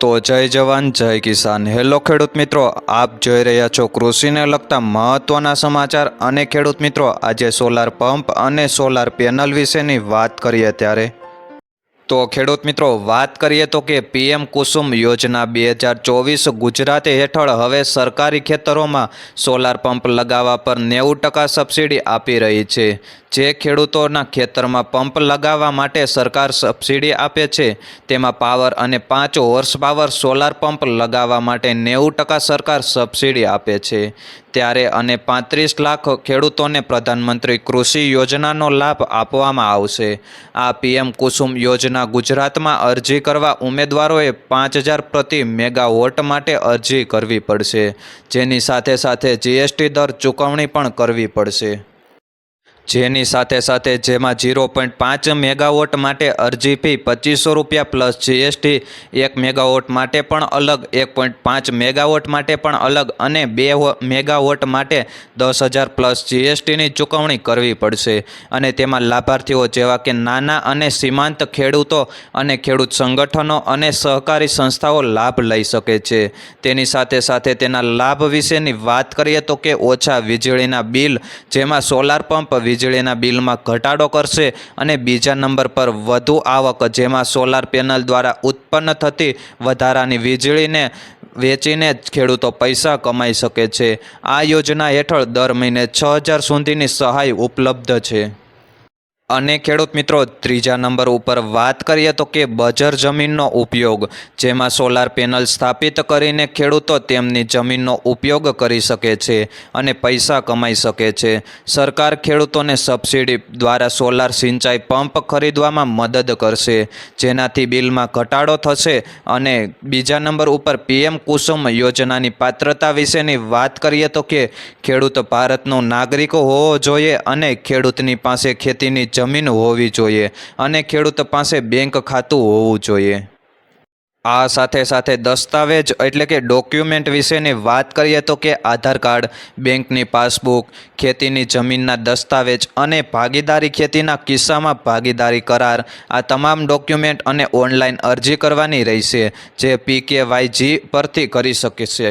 તો જય જવાન, જય કિસાન. હેલો ખેડૂત મિત્રો, આપ જોઈ રહ્યા છો કૃષિને લગતા મહત્ત્વના સમાચાર અને ખેડૂત મિત્રો, આજે સોલાર પંપ અને સોલાર પેનલ વિશેની વાત કરીએ ત્યારે તો ખેડૂત મિત્રો, વાત કરીએ તો કે પીએમ કુસુમ યોજના બે હજાર ચોવીસ ગુજરાત હેઠળ હવે સરકારી ખેતરોમાં સોલાર પંપ લગાવવા પર નેવું ટકા સબસિડી આપી રહી છે. જે ખેડૂતોના ખેતરમાં પંપ લગાવવા માટે સરકાર સબસિડી આપે છે, તેમાં પાવર અને પાંચ હોર્સ પાવર સોલાર પંપ લગાવવા માટે નેવું ટકા સરકાર સબસિડી આપે છે. ત્યારે અને પાંત્રીસ લાખ ખેડૂતોને પ્રધાનમંત્રી કૃષિ યોજનાનો લાભ આપવામાં આવશે. આ પીએમ કુસુમ યોજના ગુજરાતમાં અરજી કરવા ઉમેદવારોએ પાંચ હજાર પ્રતિ મેગાવોટ માટે અરજી કરવી પડશે. જેની સાથે સાથે જીએસટી દર ચૂકવણી પણ કરવી પડશે. જેની સાથે સાથે જેમાં ઝીરો પોઈન્ટ પાંચ મેગાવોટ માટે અરજી ફી પચીસો રૂપિયા પ્લસ જીએસટી એક મેગાવોટ માટે પણ અલગ, એક પોઈન્ટ પાંચ મેગાવોટ માટે પણ અલગ અને બે મેગાવોટ માટે દસ હજાર પ્લસ જીએસટીની ચૂકવણી કરવી પડશે. અને તેમાં લાભાર્થીઓ જેવા કે નાના અને સીમાંત ખેડૂતો અને ખેડૂત સંગઠનો અને સહકારી સંસ્થાઓ લાભ લઈ શકે છે. તેની સાથે સાથે તેના લાભ વિશેની વાત કરીએ તો કે ઓછા વીજળીના બિલ, જેમાં સોલાર પંપ વીજળીના બિલમાં ઘટાડો કરશે અને બીજા નંબર પર વધુ આવક, જેમાં સોલાર પેનલ દ્વારા ઉત્પન્ન થતી વધારાની વીજળીને વેચીને જ ખેડૂતો પૈસા કમાઈ શકે છે. આ યોજના હેઠળ દર મહિને છ હજાર સુધીની સહાય ઉપલબ્ધ છે. અને ખેડૂત મિત્રો, ત્રીજા નંબર ઉપર વાત કરીએ તો કે બજર જમીનનો ઉપયોગ, જેમાં સોલાર પેનલ સ્થાપિત કરીને ખેડૂતો તેમની જમીનનો ઉપયોગ કરી શકે છે અને પૈસા કમાઈ શકે છે. સરકાર ખેડૂતોને સબસિડી દ્વારા સોલાર સિંચાઈ પંપ ખરીદવામાં મદદ કરશે, જેનાથી બિલમાં ઘટાડો થશે અને બીજા નંબર ઉપર પીએમ કુસુમ યોજનાની પાત્રતા વિશેની વાત કરીએ તો કે ખેડૂત ભારતનો નાગરિક હોવો જોઈએ અને ખેડૂતની પાસે ખેતીની જમીન હોવી જોઈએ અને ખેડૂત પાસે બેંક ખાતું હોવું જોઈએ. આ સાથે સાથે દસ્તાવેજ એટલે કે ડોક્યુમેન્ટ વિશેની વાત કરીએ તો કે આધાર કાર્ડ, બેંકની પાસબુક, ખેતીની જમીનના દસ્તાવેજ અને ભાગીદારી ખેતીના કિસ્સામાં ભાગીદારી કરાર. આ તમામ ડોક્યુમેન્ટ અને ઓનલાઈન અરજી કરવાની રહેશે, જે પીકેવાયજી પરથી કરી શકશે